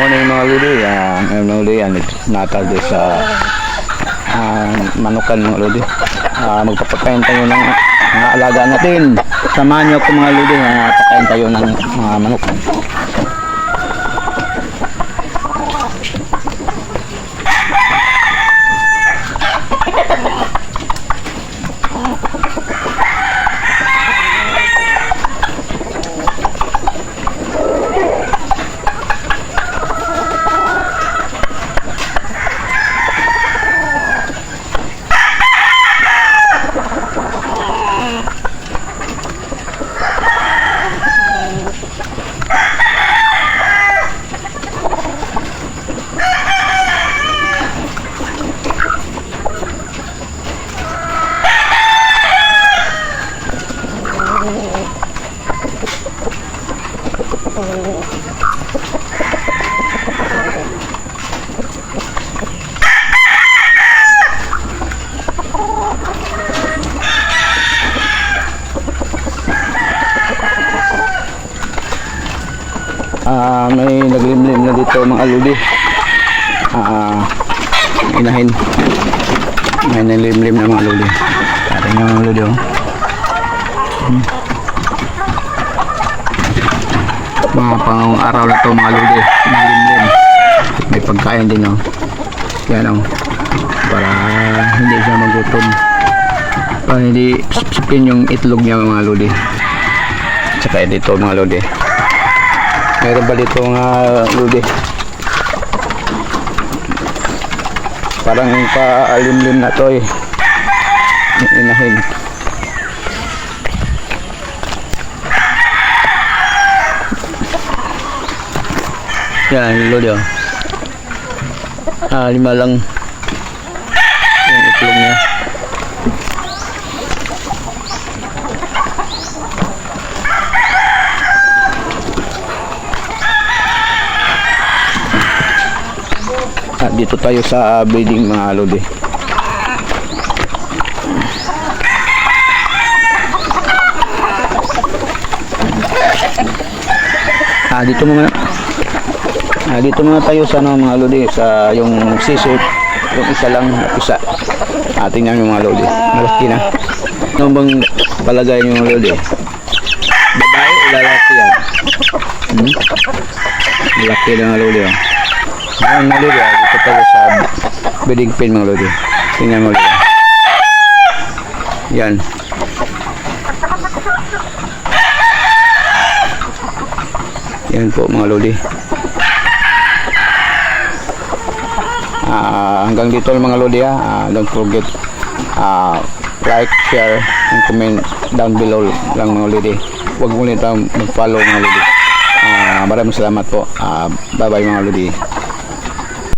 mga lodi, ah, ngayon mga lodi, yan, natal din sa ah, manukan mga lodi. Ah, magpapakain tayo ng mga alaga natin. Samahan niyo ako mga lodi, ah, pakain tayo ng mga manok. Ah, may naglimlim na dito mga lodi. Ah, inahin. May naglimlim na mga lodi. Ating yung mga lodi oh. Hmm. Mga pang araw na to mga lodi. Naglimlim. May pagkain din oh. Yan oh. Para hindi siya magutom. Para hindi sipsipin yung itlog niya mga lodi. Tsaka dito mga lodi. Meron ba dito mga ludi? Parang paalimlim na to eh. Inahin. Yan, ludi oh. Ah, lima lang. Yung itlog niya. Ah, dito tayo sa breeding mga lodi. Ah, dito mga Ah, dito muna tayo sa ano, mga lodi sa yung sisip, yung isa lang isa. Ah, tingnan yung mga lodi. Malaki na. Ano bang palagay niyo mga lodi? Babae o lalaki yan? Hmm? Malaki na mga lodi. Oh. Ayan mga lodi, ah. dito tayo sa bidig pin mga lodi. Tingnan mo lodi. Yan. Yan po mga lodi. Ah, hanggang dito mga lodi ha. Ah, don't forget ah, like, share, and comment down below lang mga lodi. Huwag mo nito mag-follow mga lodi. Ah, maraming salamat po. Ah, bye bye mga lodi.